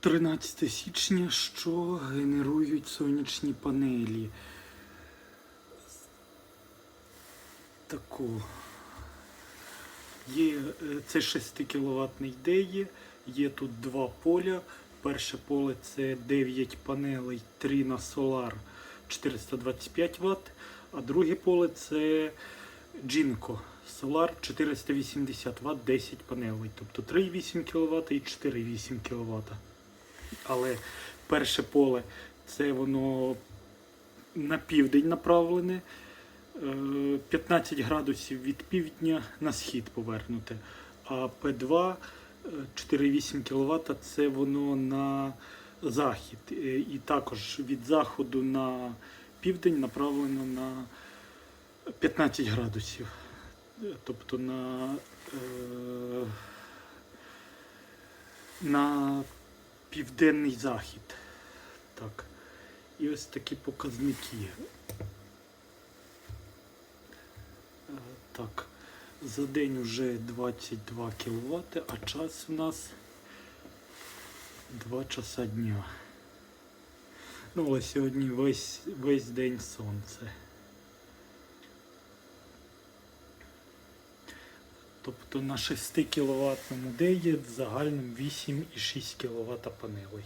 13 січня, що генерують сонячні панелі. Таку. Є, е, це 6 кВт ідеї, є тут два поля. Перше поле це 9 панелей, 3 на солар 425 Вт, а друге поле це Джинко Solar 480 Вт, 10 панелей, тобто 3,8 кВт і 4,8 кВт. Але перше поле це воно на південь направлене, е, 15 градусів від півдня на схід повернуте. А П2 е, 4,8 кВт це воно на захід. Е, І також від заходу на південь направлено на 15 градусів. Е, Тобто на, е, на південний захід. Так. І ось такі показники. Е, Так, за день вже 22 кВт, а час у нас 2 часа дня. Ну, але сьогодні весь, весь день сонце. Тобто на 6 кВт деє загальним загальному 8,6 кВт панелей.